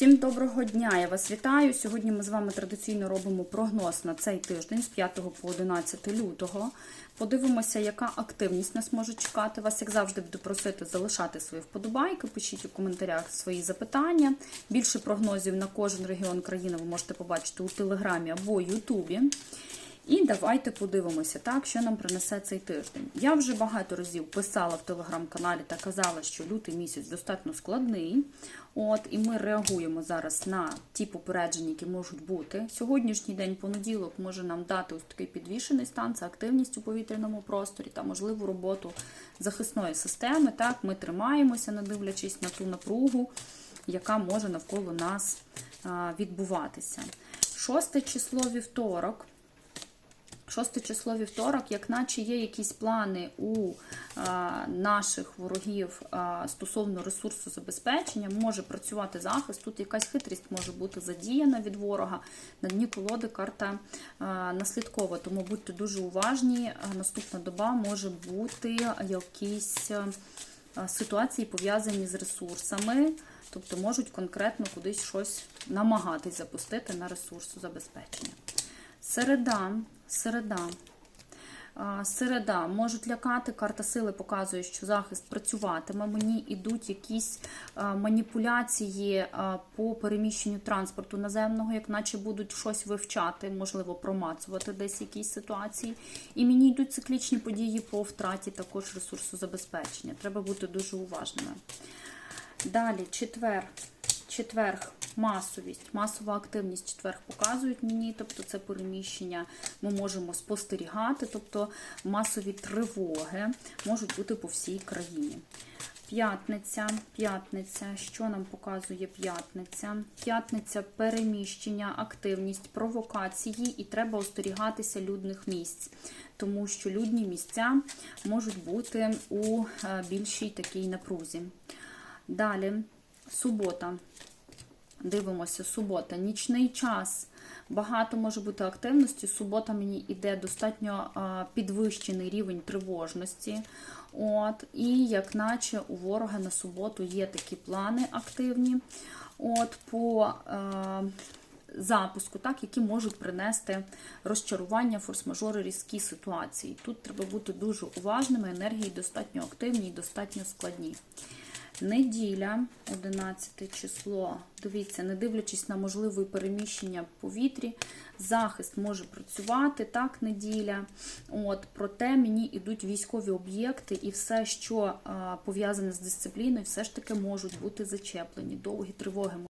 Всім доброго дня! Я вас вітаю. Сьогодні ми з вами традиційно робимо прогноз на цей тиждень з 5 по 11 лютого. Подивимося, яка активність нас може чекати. Вас, як завжди, буду просити залишати свої вподобайки. Пишіть у коментарях свої запитання. Більше прогнозів на кожен регіон країни ви можете побачити у Телеграмі або Ютубі. І давайте подивимося, так, що нам принесе цей тиждень. Я вже багато разів писала в телеграм-каналі та казала, що лютий місяць достатньо складний. От, І ми реагуємо зараз на ті попередження, які можуть бути. Сьогоднішній день, понеділок, може нам дати ось такий підвішений стан, це активність у повітряному просторі та можливу роботу захисної системи. Так, Ми тримаємося, не дивлячись на ту напругу, яка може навколо нас відбуватися. Шосте число вівторок. Шосте число вівторок, як наче є якісь плани у а, наших ворогів а, стосовно ресурсу забезпечення, може працювати захист. Тут якась хитрість може бути задіяна від ворога. На дні колоди карта а, наслідкова, тому будьте дуже уважні. Наступна доба може бути якісь ситуації пов'язані з ресурсами. Тобто можуть конкретно кудись щось намагатись запустити на ресурсу забезпечення. Середа, середа. Середа можуть лякати. Карта сили показує, що захист працюватиме. Мені йдуть якісь маніпуляції по переміщенню транспорту наземного, як наче будуть щось вивчати, можливо, промацувати десь якісь ситуації. І мені йдуть циклічні події по втраті також ресурсу забезпечення. Треба бути дуже уважними. Далі, четвер. Четверг, масовість, масова активність четверг показують мені, тобто це переміщення ми можемо спостерігати, тобто масові тривоги можуть бути по всій країні. П'ятниця, п'ятниця, що нам показує п'ятниця? П'ятниця переміщення, активність, провокації, і треба остерігатися людних місць, тому що людні місця можуть бути у більшій такій напрузі. Далі, субота. Дивимося, субота, нічний час. Багато може бути активності. Субота мені йде достатньо підвищений рівень тривожності. От, І як наче у ворога на суботу є такі плани активні от, по е, запуску, так, які можуть принести розчарування, форс-мажори, різкі ситуації. Тут треба бути дуже уважними, енергії достатньо активні і достатньо складні. Неділя, 11 число. Дивіться, не дивлячись на можливе переміщення в повітрі, захист може працювати, так, неділя. От, Проте мені йдуть військові об'єкти, і все, що пов'язане з дисципліною, все ж таки можуть бути зачеплені. Довгі тривоги